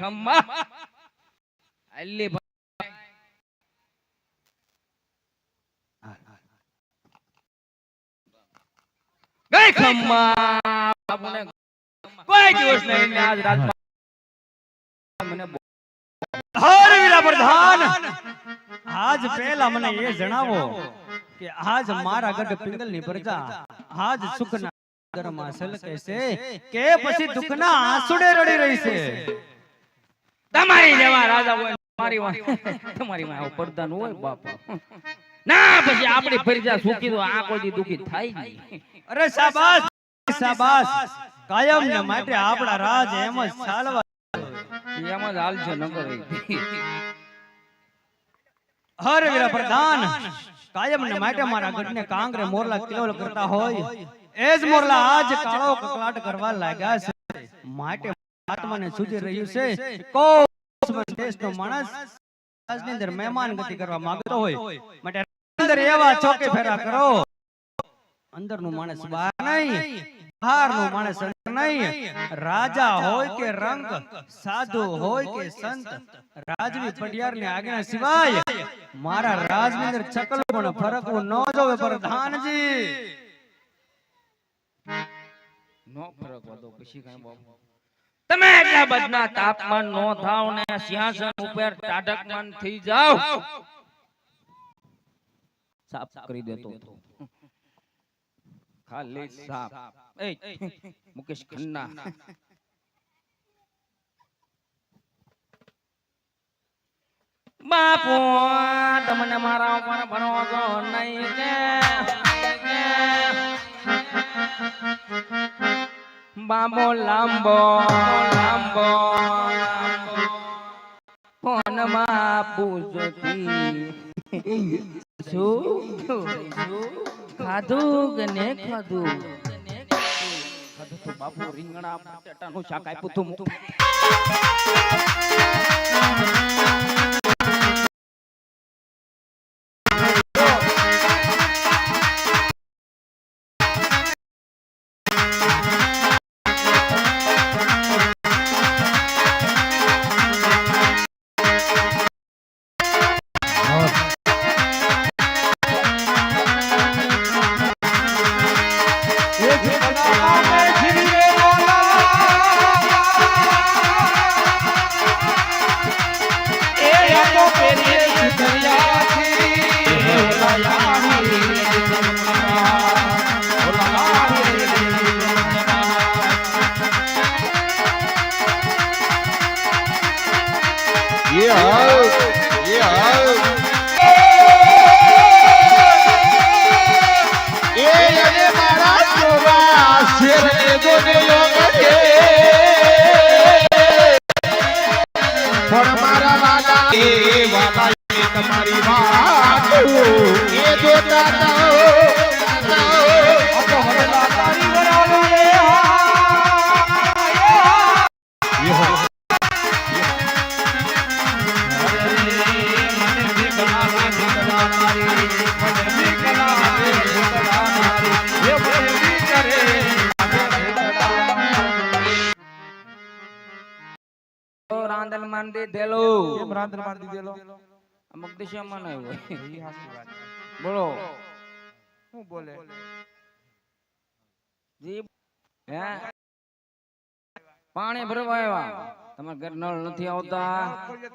ખમ્મા અલ્લી ભાઈ. ગઈ ખમ્મા બાપુને કોઈ દિવસ નહીં આજ રાત મને બો- હર વીરા પ્રધાન આજ પહેલા મને એ જણાવો કે આજ મારા ગઢ પિંગલની પ્રજા આજ સુખના સાગરમાં છલકે છે કે પછી દુઃખના આંસુડે રડી રહી છે તમારી જેવા રાજા હોય તમારી તમારી માં આવું હોય બાપા. ના પછી આપણી ફરજા સુખી તો આ કોઈ દુખી થાય નહીં. અરે શાબાશ શાબાશ કાયમ ને માટે આપણા રાજ એમ જ ચાલવા એમ જ હાલ છે નગર હર વીરા પ્રધાન કાયમ ને માટે મારા ગઢને કાંગરે મોરલા કિલોલ કરતા હોય. એ જ મોરલા આજ કાળો કકલાટ કરવા લાગ્યા છે. માટે આત્માને સૂજી રહ્યું છે કોઈ દેશનો માણસ રાજની અંદર મહેમાન ગતિ કરવા માંગતો હોય. માટે અંદર એવા ચોકે ફેરા કરો. અંદરનું માણસ બહાર નહીં. બહારનું માણસ અંદર નહીં. રાજા હોય કે રંગ સાધુ હોય કે સંત રાજવી પડિયારની આજ્ઞા સિવાય મારા રાજની અંદર ચકલ પણ ફરકવું ન જોવે પ્રધાનજી. નો ફરક હતો પછી કઈ બાપુ. તમે એટલા બધા તાપમાન નો થાવ ને સિંહાસન ઉપર તાડકમાન થઈ જાવ. સાફ કરી દેતો ખાલી સાફ. એ મુકેશ ખન્ના. બાપુ તમને મારા ઉપર ભરોસો નહીં બાબો લાંબો લાંબો. ફોનમાં પૂછતી શું? ખાધું કે ને ખાધું? બાપુ રીંગણા, બટાટાનું શાક આપ્યું હતું જોવા શેરને જોને માન દીધેલો કેમ રાંધણ માર દીધેલો અમુક દિશામાં નહીં હોય. ઈ હાચી વાત. બોલો. શું બોલે? જી. હે? પાણી ભરવા આવ્યા તમારા ઘર નળ નથી આવતા.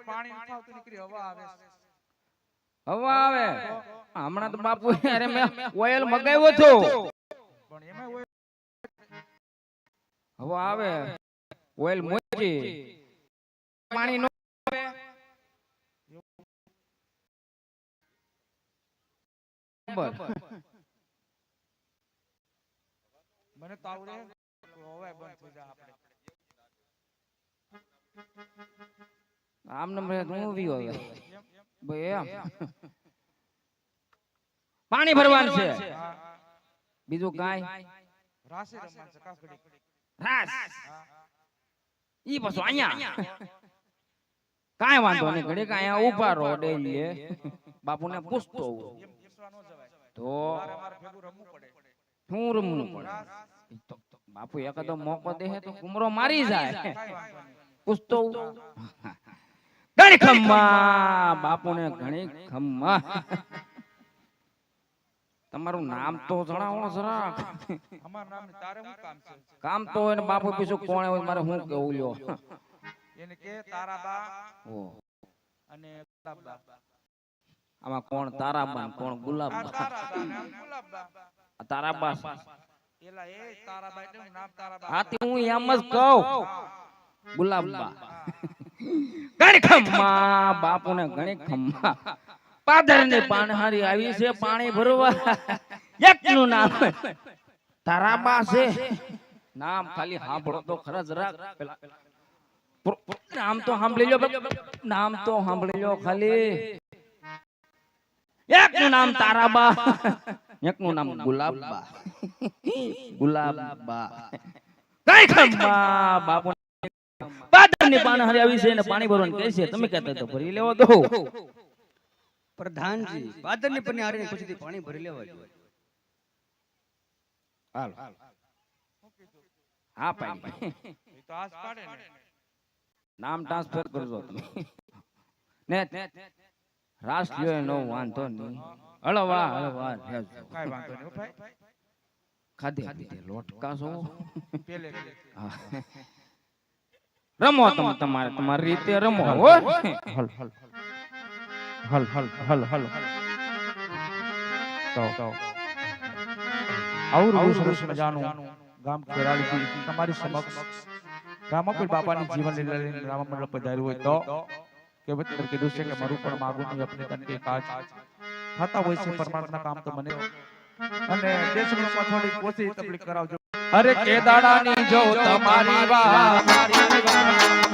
પાણી નથી આવતું નીકળી હવા આવે હવા આવે. હમણાં તો બાપુ અરે મેં ઓઇલ મગાવ્યો હતો. પણ એમાં હવા આવે. ઓઇલ મોચી. પાણી નો આવે મને તો આવડે. હવે બંધ થઈ જા આપણે. આમ નંબર હું વી હવે ભાઈ એમ. પાણી ભરવાનું છે. બીજું કાંઈ? રાસે રમવાનું છે કાકડી રાસ. ઈ પાછું અહીંયા. કાંઈ વાંધો નહીં ઘડીક અહીંયા ઊભા રહો ડેલી બાપુને પૂછતો તો મારે મારે ભેગું રમવું પડે. શું રમવું પડે? બાપુ એકદમ મોકો દે તો કુમરો મારી જાય. પૂછતો ઘણી ખમ્મા બાપુને ઘણી ખમ્મા. તમારું નામ તો જણાવો જરા અમાર નામ તારે શું કામ છે? કામ તો હોય ને બાપુ પીછું કોણે હોય મારે શું કેવું લ્યો. એને કે તારાબા ઓ અને ગુલાબબા આમાં કોણ તારાબા કોણ ગુલાબબા ગુલાબબા તારાબા એલા એ તારાબા એટલે નામ તારાબા હા તે હું એમ જ કહું ગુલાબબા ઘણી ખમ્મા બાપુને ઘણી ખમ્મા પાદરની પાનહારી આવી છે પાણી ભરવા એક નું નામ તારાબા છે। નામ ખાલી સાંભળો તો ખરા જરા નામ તો સાંભળી લો નામ તો સાંભળી લો ખાલી. એક નું નામ તારાબા. એક નું નામ ગુલાબબા ગુલાબબા કઈ ખમ્મા બાપુ પાદરની પાનહારી આવી છે ને પાણી ભરવાનું કહે છે. તમે કહેતા તો ભરી લેવા દો. પ્રધાનજી પાદરની પરની હારીને ખુશીથી પાણી ભરી લેવા જોઈએ હાલ. હા પાડી તો આસ પાડે ને. નામ ટ્રાન્સફર કરજો તમે. ને રાસ લ્યો નો વાંધો નહીં. હળવા હળવા કાઈ વાંધો નહીં ભાઈ. ખાધે ખાધે. લોટકા છો? પેલે પેલે. રમો તમે તમારે તમારી રીતે રમો. હો. હલ હલ. હલ હલ. હલ હલ તો તો. આવું સરસ મજાનું ગામ ખેરાળી તમારી સમક્ષ રામાપીર બાપાની જીવન લીલા લઈને રામા મંડળ પધાર્યું હોય તો કહેવત અંદર કીધું છે કે મારું પણ માગું નહીં અપને તન કે કાજ થતા હોય છે પરમાત્મા કામ તો મને. અને દેશમાં થોડી ઓછી તકલીફ કરાવજો. અરે કેદાડાની જો તમારી વાત.